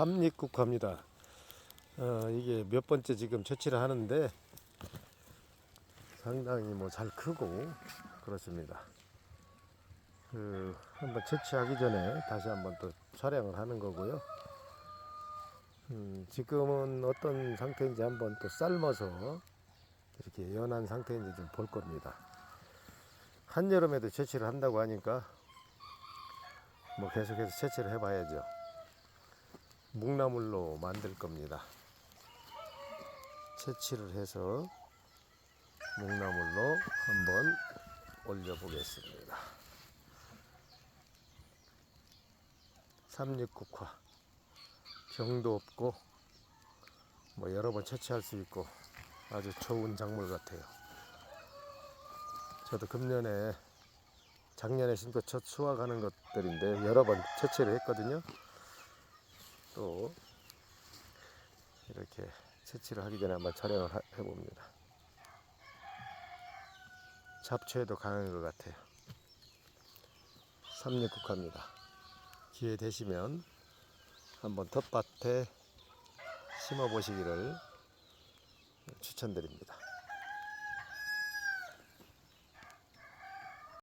삼립국화입니다. 어, 이게 몇 번째 지금 채취를 하는데 상당히 뭐 잘 크고 그렇습니다. 그 한번 채취하기 전에 다시 한번 또 촬영을 하는 거고요. 음, 지금은 어떤 상태인지 한번 또 삶아서 이렇게 연한 상태인지 좀 볼 겁니다. 한여름에도 채취를 한다고 하니까 뭐 계속해서 채취를 해봐야죠. 묵나물로 만들 겁니다. 채취를 해서 묵나물로 한번 올려보겠습니다. 삼육국화 병도 없고 뭐 여러 번 채취할 수 있고 아주 좋은 작물 같아요. 저도 금년에 작년에 심고 첫 수확하는 것들인데 여러 번 채취를 했거든요. 또 이렇게 채취를 하기 전에 한번 촬영을 하- 해봅니다. 잡초에도 강한 것 같아요. 삼육국화입니다. 기회 되시면 한번 텃밭에 심어 보시기를 추천드립니다.